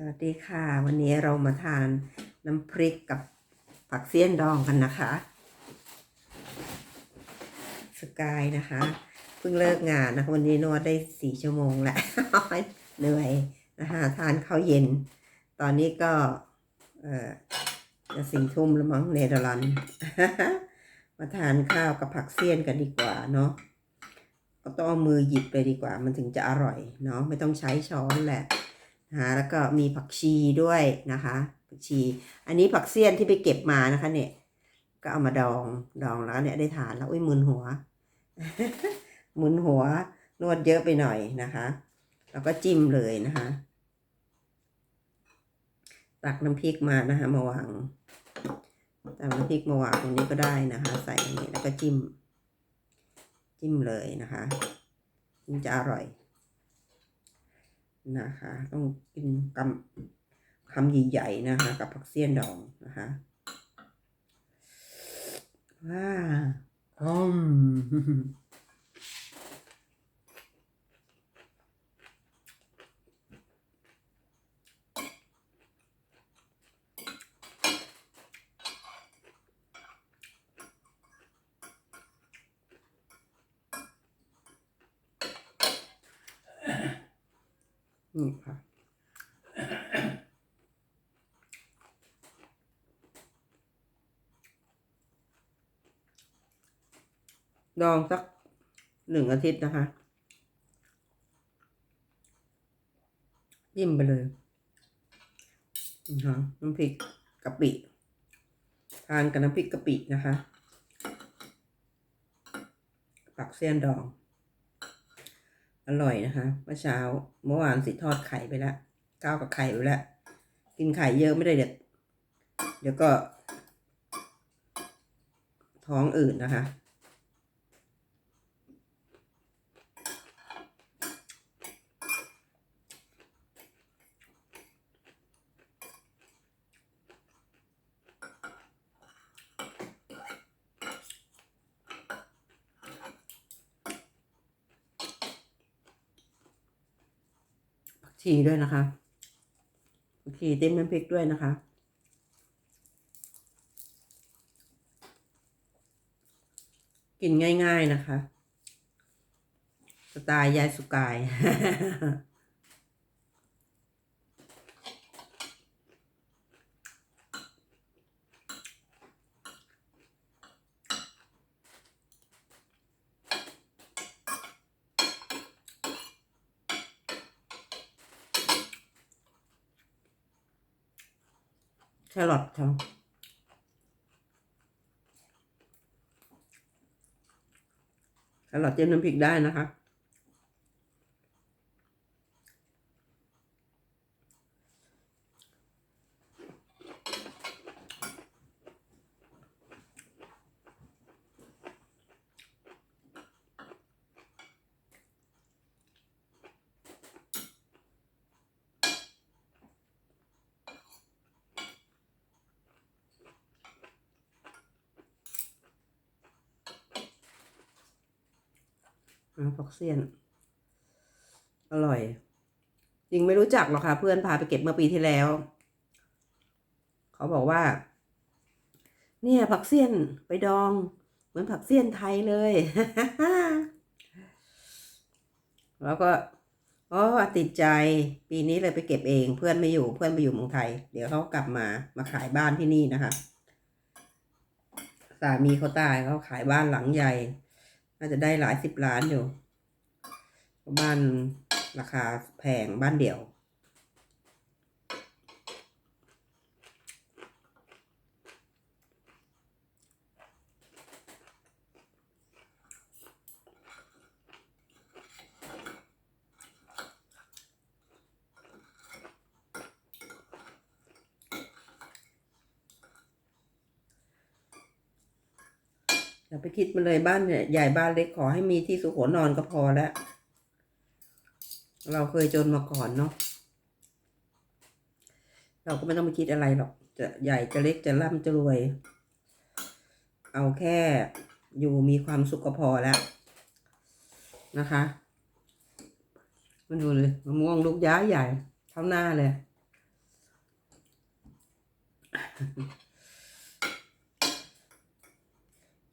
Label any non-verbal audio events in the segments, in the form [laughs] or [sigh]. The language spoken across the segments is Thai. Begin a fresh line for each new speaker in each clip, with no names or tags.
สวัสดีค่ะ วันนี้เรามาทานน้ำพริกกับผักเสี้ยนดองกันนะคะ สกายนะคะ เพิ่งเลิกงานนะคะวันนี้นวดได้สี่ชั่วโมงแหละเหนื่อยนะคะทานข้าวเย็น ตอนนี้ก็เอ่อจะสี่ทุ่มแล้วมั้งเนเธอร์แลนด์มาทานข้าวกับผักเสี้ยนกันดีกว่าเนาะก็ต้องเอามือหยิบเลยดีกว่า มันถึงจะอร่อยเนาะไม่ต้องใช้ช้อนแหละ นะคะแล้วก็มีผักชีด้วยนะคะผักชี อันนี้ผักเสี้ยนที่ไปเก็บมานะคะ เนี่ย ก็เอามาดองดองแล้วเนี่ยได้ทานแล้วอุ้ยมึนหัวมึนหัวนวดเยอะไปหน่อยนะคะ แล้วก็จิ้มเลยนะคะตักน้ำพริกมานะคะมาวางตักน้ำพริกมาวางตรงนี้ก็ได้นะคะ ใส่อันนี้แล้วก็จิ้ม จิ้มเลยนะคะมันจะอร่อย นะคะ ต้องกินกำคำใหญ่ๆนะคะ กับผักเสี้ยนดองนะคะว้าอืม นี่ค่ะ ดองสักหนึ่งอาทิตย์นะคะจิ้มไปเลยนะคะน้ำพริกกะปิทานกับน้ำพริกกะปินะคะ ปักเสี้ยนดอง อร่อยนะคะเมื่อเช้าเมื่อวานสิทอดไข่ไปแล้วก้าวกับไข่ไปแล้วกินไข่เยอะไม่ได้เด็ดเดี๋ยวก็ ท้องอืดนะคะ ชีด้วยนะคะชีเต็มน้ำพริกด้วยนะคะ กินง่าย ๆนะคะ สไตล์ยายสุกาย แครอทครับแครอทเจียมน้ำพริกได้นะคะ อ่าฟอกเซียน อร่อย จริงไม่รู้จักหรอกค่ะ เพื่อนพาไปเก็บเมื่อปีที่แล้ว เขาบอกว่า เนี่ยผักเสี้ยนไปดอง เหมือนผักเสี้ยนไทยเลย แล้วก็อ๋อติดใจปีนี้เลยไปเก็บเอง เพื่อนไม่อยู่เพื่อนไปอยู่เมืองไทย เดี๋ยวเขากลับมามาขายบ้านที่นี่นะคะสามีเขาตายเขาขายบ้านหลังใหญ่ น่าจะได้หลายสิบล้านอยู่ บ้านราคาแพงบ้านเดี่ยว อย่าไปคิดมันเลยบ้านเนี่ยใหญ่บ้านเล็กขอให้มีที่สุขนอนก็พอแล้ว เราเคยจนมาก่อนเนาะเราก็ไม่ต้องไปคิดอะไรหรอก จะใหญ่จะเล็กจะร่ำจะรวย เอาแค่อยู่มีความสุขก็พอแล้วนะคะมาดูเลยมะม่วงลูกย้าใหญ่เท่าหน้าเลย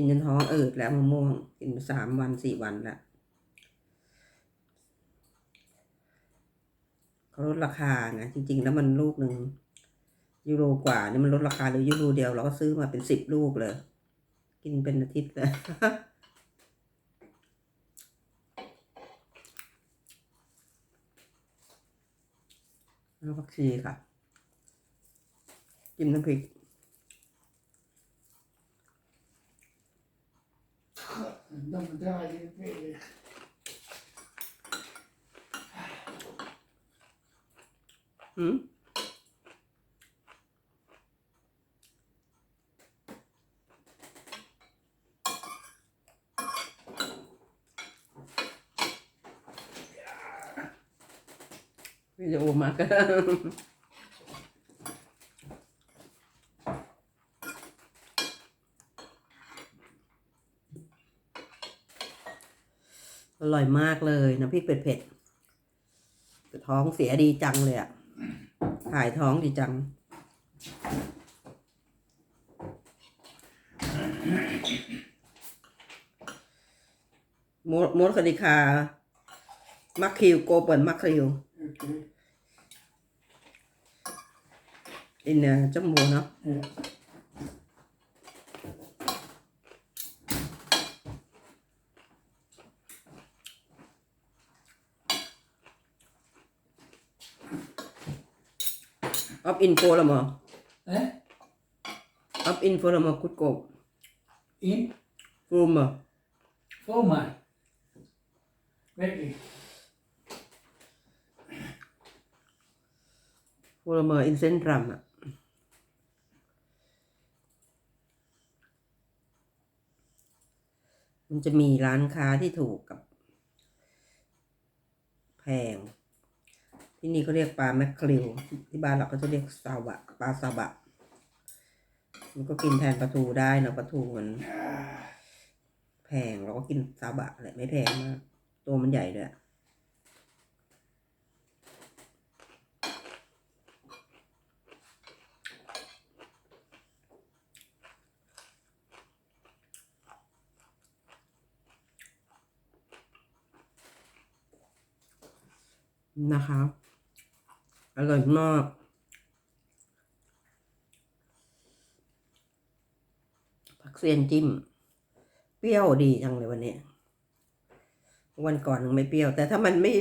กินจนท้องอืดแล้วมะม่วง กินสามวันสี่วันแล้วเขาลดราคาไงจริง ๆ แล้วมันลูกหนึ่งยูโรกว่านี่มันลดราคาเหรือยูโรเดียวเราก็ซื้อมาเป็นสิบลูกเลย กินเป็นอาทิตย์เลยแล้วผักชีค่ะจิ้มน้ำพริก далі виліг. Mm. Medyo umaga. [laughs] ร่อยมากเลยน้ำพริกเผ็ดๆแต่ท้องเสียดีจังเลยอะหายท้องดีจัง มดมดคดิคามักคิวโกเปิลมักคิว
Oké.
อินเนอร์จมูเนาะ ออฟอินโฟละมอ
Hè?
ออฟอินโฟละมอคุดโก
In?
ฟูมอ
Voor mij. Weet ik.
ฟูละมออินเซนทรัมอะมันจะมีร้านค้าที่ถูกกับแพง ที่นี่เขาเรียกปลาแมคคริลที่บ้านเราก็จะเรียกซาบะปลาซาบะ มันก็กินแทนปลาทูได้เนอะปลาทูมันแพงเราก็กินซาบะแหละไม่แพงมาก ตัวมันใหญ่ด้วยนะคะ อร่อยมาก ผักเซียนจิ้ม เปรี้ยวดีจังเลยวันนี้ วันก่อนยังไม่เปรี้ยว แต่ถ้ามันไม่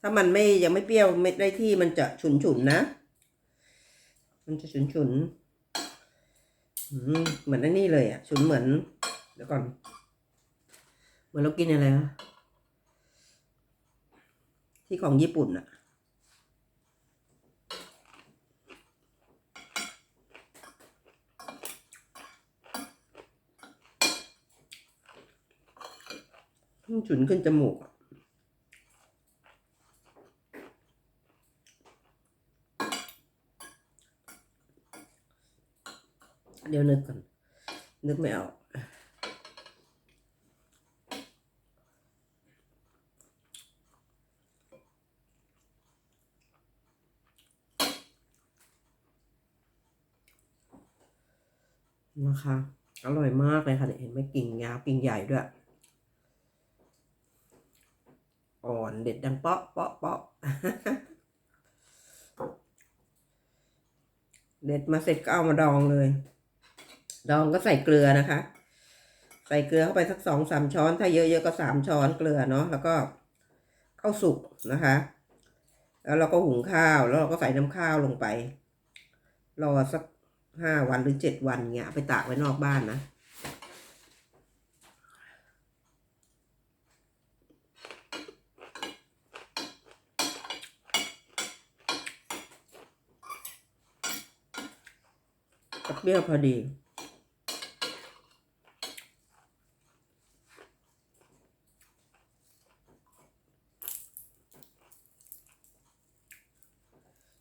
ถ้ามันไม่ยังไม่เปรี้ยวไม่ได้ที่มันจะฉุนฉุนนะ มันจะฉุนฉุนเหมือนอันนี้เลยอะฉุนเหมือน เดี๋ยวก่อน เหมือนเรากินอะไรนะที่ของญี่ปุ่นอะ ฉุนขึ้นจมูกเดี๋ยวนึกก่อนนึกไม่ออกนะคะ อร่อยมากเลยค่ะเนี่ยเห็นไหมกิ่งยาวกิ่งใหญ่ด้วย อ่อนเด็ดดังเปาะเปาะเปาะเด็ดมาเสร็จก็เอามาดองเลย ดองก็ใส่เกลือนะคะ ใส่เกลือเข้าไปสักสองสามช้อน ถ้าเยอะๆก็สามช้อนเกลือเนาะแล้วก็ข้าวสุกนะคะ แล้วเราก็หุงข้าวแล้วเราก็ใส่น้ำข้าวลงไป รอสักห้าวันหรือเจ็ดวันเงี้ยไปตากไว้นอกบ้านนะ เปรี้ยวพอดี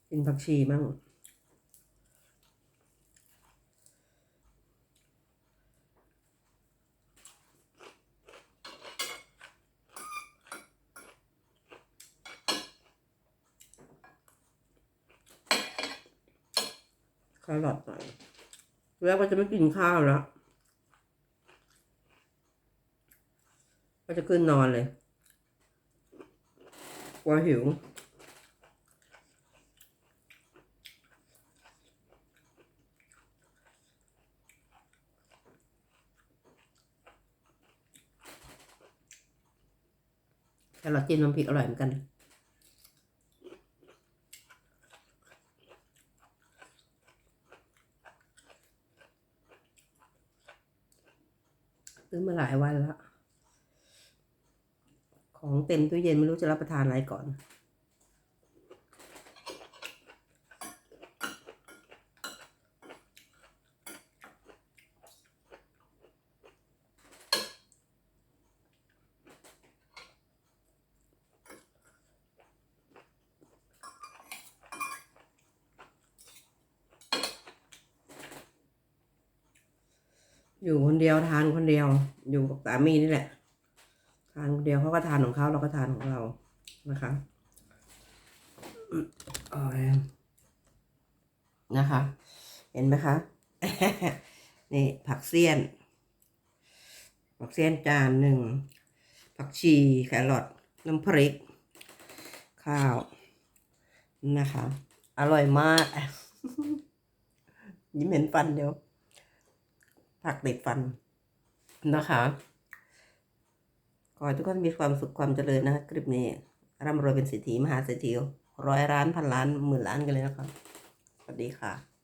กินผักชีมั่งขครอทหน่อย แล้วก็จะไม่กินข้าวแล้วก็จะขึ้นนอนเลยกลัวหิว แครอทจิ้มน้ำพริกอร่อยเหมือนกัน ซื้อมา หลายวันแล้วของเต็มตู้เย็นไม่รู้จะรับประทานอะไรก่อน อยู่คนเดียวทานคนเดียว อยู่กับสามีนี่แหละ ทานคนเดียวเขาก็ทานของเขาเราก็ทานของเรานะคะอืมเอ่อยนะคะ เห็นไหมคะ นี่ผักเสี้ยน ผักเสี้ยนจานหนึ่ง ผักชีแครอทน้ำพริก ข้าว นะคะ อร่อยมาก ยิ้มเห็นฟันเดียว ผักติดฟันนะคะขอให้ทุกคนมีความสุขความเจริญนะคะคลิปนี้ร่ำรวยเป็นเศรษฐีมหาเศรษฐีร้อยล้านพันล้านหมื่นล้านกันเลยนะคะสวัสดีค่ะ